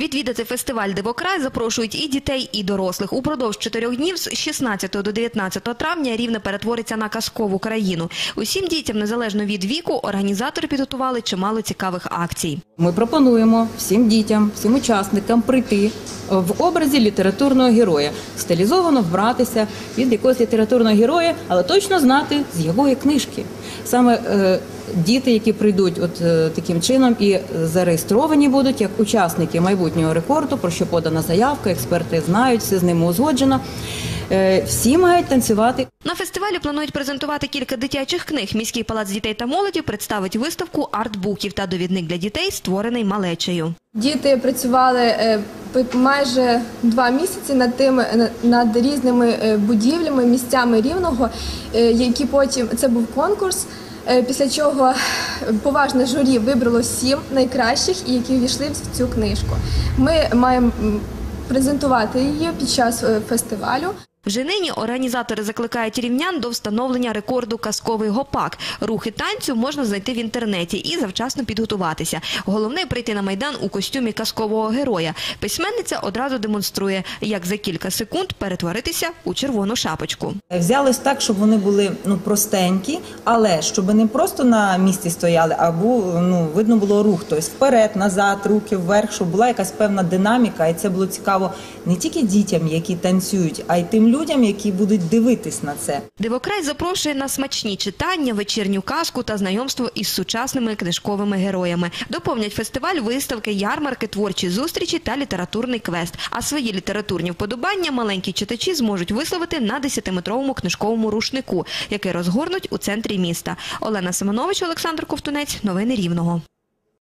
Відвідати фестиваль Дивокрай запрошують і дітей, і дорослих. Упродовж чотирьох днів з 16 до 19 травня рівне перетвориться на казкову країну. Усім дітям, незалежно від віку, організатори підготували чимало цікавих акцій. Ми пропонуємо всім дітям, всім учасникам прийти в образі літературного героя, стилізовано вбратися від якогось літературного героя, але точно знати з якої книжки. Саме е, діти, які прийдуть от е, таким чином і зареєстровані будуть як учасники майбутнього рекорду, про що подана заявка, експерти знають, все з ними узгоджено. Е, всі мають танцювати На фестивалі планують презентувати кілька дитячих книг. Міський палац дітей та молоді представить виставку артбуків та довідник для дітей, створений малечею. Діти працювали е, майже два місяці над тим над різними будівлями, місцями рівного, які потім це був конкурс. Е, Після чого поважне журі вибрало сім найкращих, які ввійшли в цю книжку. Ми маємо презентувати її під час е, фестивалю. Вже нині організатори закликають рівнян до встановлення рекорду казковий гопак. Рухи танцю можна знайти в інтернеті і завчасно підготуватися. Головне прийти на майдан у костюмі казкового героя. Письменниця одразу демонструє, як за кілька секунд перетворитися у червону шапочку. Взялось так, щоб вони були ну простенькі, але щоб не просто на місці стояли, а був ну видно було рух, тобто вперед, назад, руки вверх, щоб була якась певна динаміка, і це було цікаво не тільки дітям, які танцюють, а й тим людям, які будуть дивитись на це. Дивокрай запрошує на смачні читання, вечірню казку та знайомство із сучасними книжковими героями. Доповнять фестиваль виставки, ярмарки, творчі зустрічі та літературний квест. А свої літературні вподобання маленькі читачі зможуть висловити на 10-метровому книжковому рушнику, який розгорнуть у центрі міста. Олена Семенович, Олександр Ковтунець. Новини Рівного.